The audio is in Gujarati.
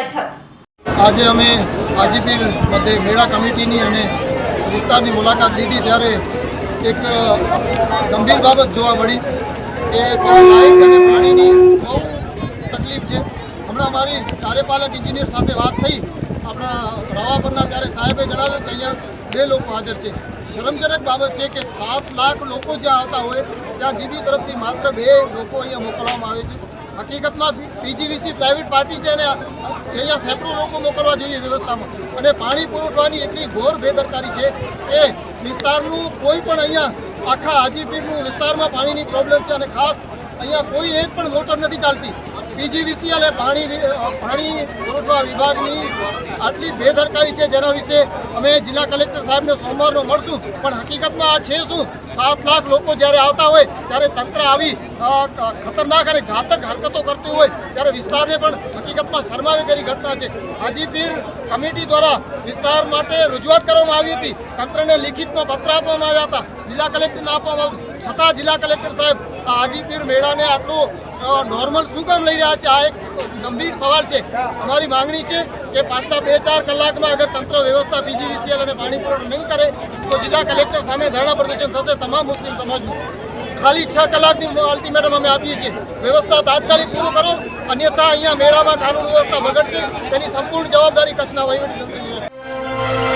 અછત. આજે અમે હાજીપીર મધ્ય મેળા કમિટીની અને વિસ્તારની મુલાકાત લીધી ત્યારે એક ગંભીર બાબત જોવા મળી કે લાઇટ અને પાણીની બહુ તકલીફ છે. હમણાં મારી કાર્યપાલક ઇજનેર સાથે વાત થઈ. આપણા રવા પરના ત્યારે સાહેબે જણાવ્યું કે અહીંયા બે લોકો હાજર છે. શરમજનક બાબત છે કે સાત લાખ લોકો જ્યાં આવતા હોય, ત્યાં જીબી તરફથી માત્ર બે લોકો અહીંયા મોકલવામાં આવે છે. હકીકતમાં પીજીવીસી પ્રાઇવેટ પાર્ટી છે અને અહીંયા સેંકડો લોકો મોકલવા જોઈએ વ્યવસ્થામાં. અને પાણી પુરવઠવાની એટલી ઘોર બેદરકારી છે કે વિસ્તારનું કોઈ પણ અહીંયા આખા હાજીપીરનું વિસ્તારમાં પાણીની પ્રોબ્લેમ છે અને ખાસ અહીંયા કોઈ એક પણ મોટર નથી ચાલતી. પીજીવીસી અને પાણી પાણી પુરવઠા વિભાગની આટલી બેદરકારી છે જેના વિશે અમે જિલ્લા કલેક્ટર સાહેબને સોમવારનો મળશું. પણ હકીકતમાં આ છે શું? સાત લાખ લોકો જ્યારે આવતા હોય, ત્યારે તંત્ર આવી ખતરનાક અને ઘાતક હરકતો કરતી હોય, ત્યારે વિસ્તારને પણ હકીકતમાં શરમાવે તેવી ઘટના છે. હાજીપીર કમિટી દ્વારા વિસ્તાર માટે રજૂઆત કરવામાં આવી હતી. તંત્રને લિખિતમાં પત્ર આપવામાં આવ્યા હતા. જિલ્લા કલેક્ટરને આપવામાં આવ્યું છતાં જિલ્લા કલેક્ટર સાહેબ હાજીપીર મેળાને આટલું નોર્મલ શું કામ લઈ રહ્યા છે? આ એક ગંભીર સવાલ છે. અમારી માંગણી છે કે પાછલા બે ચાર કલાકમાં અગર તંત્ર વ્યવસ્થા, પીજીવીસીએલ અને પાણી પુરવઠો નહીં કરે, તો જિલ્લા કલેક્ટર સામે ધરણા પ્રદર્શન થશે તમામ મુસ્લિમ સમાજનું. ખાલી છ કલાકની અલ્ટિમેટમ અમે આપીએ છીએ. વ્યવસ્થા તાત્કાલિક પૂરું કરો, અન્યથા અહીંયા મેળામાં કાનૂન વ્યવસ્થા બગડશે. તેની સંપૂર્ણ જવાબદારી કચ્છના વહીવટી તંત્રની